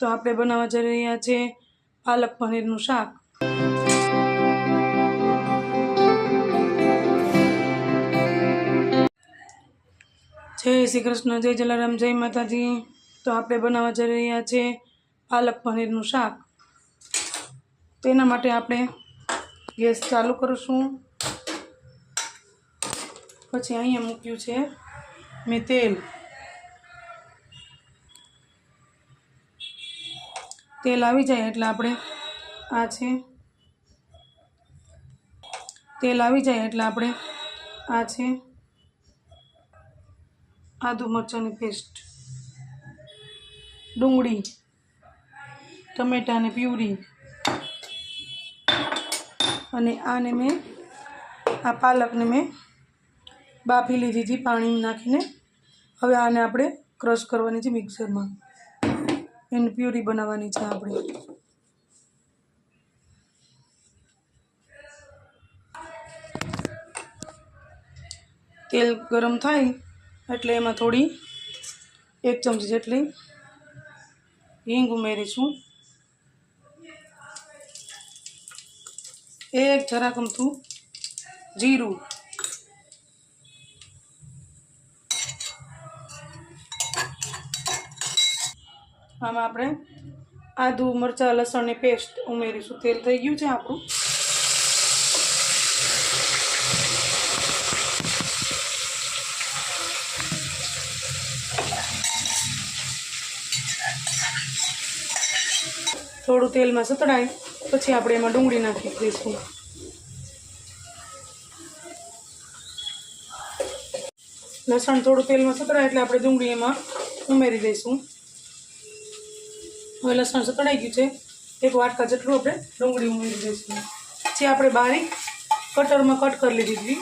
તો આપણે બનાવવા જઈ રહ્યા છે પાલક પનીરનું શાક. જય શ્રી કૃષ્ણ, જય જલારામ, જય માતાજી. તો આપણે બનાવવા જઈ રહ્યા છે પાલક પનીરનું શાક. તેના માટે આપણે ગેસ ચાલુ કરીશું. પછી અહીંયા મૂક્યું છે મેં તેલ. તેલ આવી જાય એટલે આપણે આ છે. તેલ આવી જાય એટલે આપણે આ છે. આદુ મરચાંની પેસ્ટ. ડુંગળી, ટમેટાની પ્યુરી. અને આને મેં, આ પાલકને મેં બાફી લીધી હતી પાણી નાખીને. હવે આને આપણે ક્રશ કરવાની છે મિક્સરમાં. એની પ્યુરી બનાવવાની છે આપણે તેલ ગરમ થાય એટલે એમાં થોડી એક ચમચી જેટલી હિંગ ઉમેરીશું. એક જરાક અમથું જીરું. આમાં આપણે આદુ, મરચાં, લસણની પેસ્ટ ઉમેરીશું. તેલ થઈ ગયું છે આપણું. થોડું તેલમાં સતડાય પછી આપણે એમાં ડુંગળી નાખી દઈશું. લસણ થોડું તેલમાં સતડાય એટલે આપણે ડુંગળી એમાં ઉમેરી દઈશું. હવે લસણ સતડાઈ ગયું છે. એક વાટકા જેટલું આપણે ડુંગળી ઉમેરી દઈશું. જે આપણે બારીક કટરમાં કટ કરી લીધી હતી.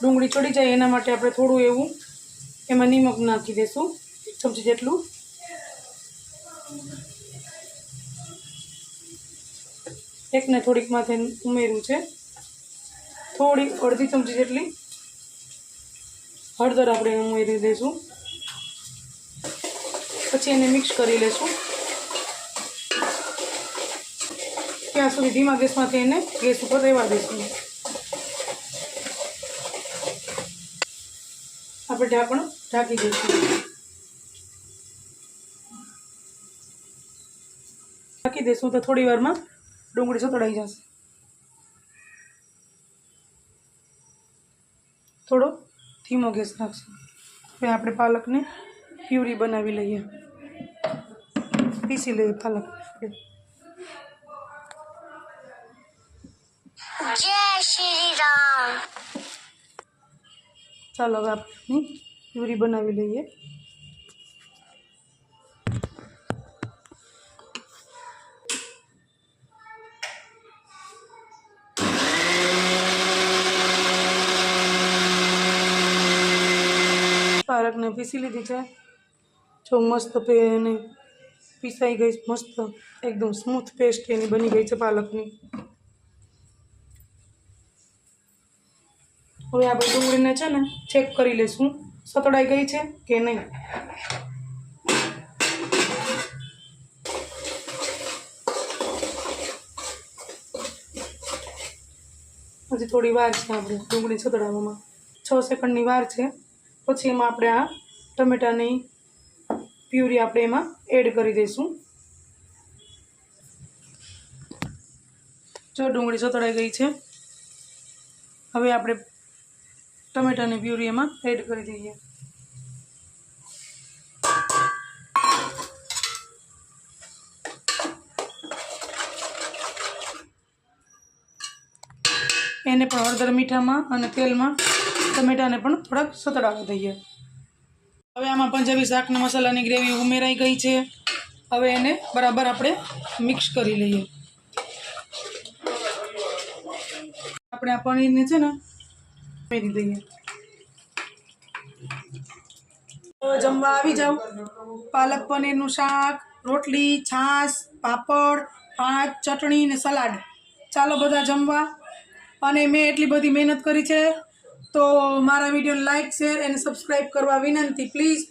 ડુંગળી ચડી જાય એના માટે આપણે થોડું એવું એમાં નિમક નાખી દઈશું સમજી જેટલું. એકને થોડીક માથે ઉમેર્યું છે. થોડી અડધી ચમચી જેટલી હળદર આપણે ઉમેરી દઈશું. પછી એને મિક્સ કરી લઈશું ત્યાં સુધી ધીમા ગેસમાંથી એને ગેસ ઉપર રહેવા દઈશું. આપણે ઢાંકણ ઢાંકી દઈશું. ઢાંકી દઈશું તો થોડી વારમાં ડુંગળી સતળાઈ જશે થોડો ધીમો ગેસ રાખશું હવે આપણે પાલકને પ્યુરી બનાવી લઈએ પીસી લઈએ પાલક આપણે જય શ્રી રામ ચાલો હવે આપણે પ્યુરી બનાવી લઈએ પાલકને પીસી લીધી છે. જો મસ્ત એને પીસાઈ ગઈ, મસ્ત, એકદમ સ્મૂથ પેસ્ટ એની બની ગઈ છે પાલકની હવે આપણે ડુંગળીને છે ને ચેક કરી લઈશું સતડાઈ ગઈ છે કે નહીં? હજી થોડી વાર છે આપણે ડુંગળી સતડાવવામાં. છ સેકન્ડની વાર છે. પછી એમાં આપણે આ ટમેટાની પ્યુરી આપણે એમાં એડ કરી દઈશું. જો ડુંગળી સતળાઈ ગઈ છે, હવે આપણે ટમેટાની પ્યુરી એમાં એડ કરી દઈએ. એને પણ હળદર મીઠામાં અને તેલમાં ટમેટાને પણ થોડાક સતડાવા દઈએ. હવે આમાં પંજાબી શાકના મસાલાની ગ્રેવી ઉમેરાઈ ગઈ છે. હવે એને બરાબર આપણે મિક્સ કરી લઈએ. આપણે આ પનીરને છે ને ઉમેરી દઈએ જમવા આવી જાઓ પાલક પનીરનું શાક, રોટલી, છાશ, પાપડ પાંચ ચટણી ને સલાડ. ચાલો બધા જમવા. અને મેં એટલી બધી મહેનત કરી છે. તો મારા વિડીયોને લાઈક શેર અને સબસ્ક્રાઈબ કરવા વિનંતી. પ્લીઝ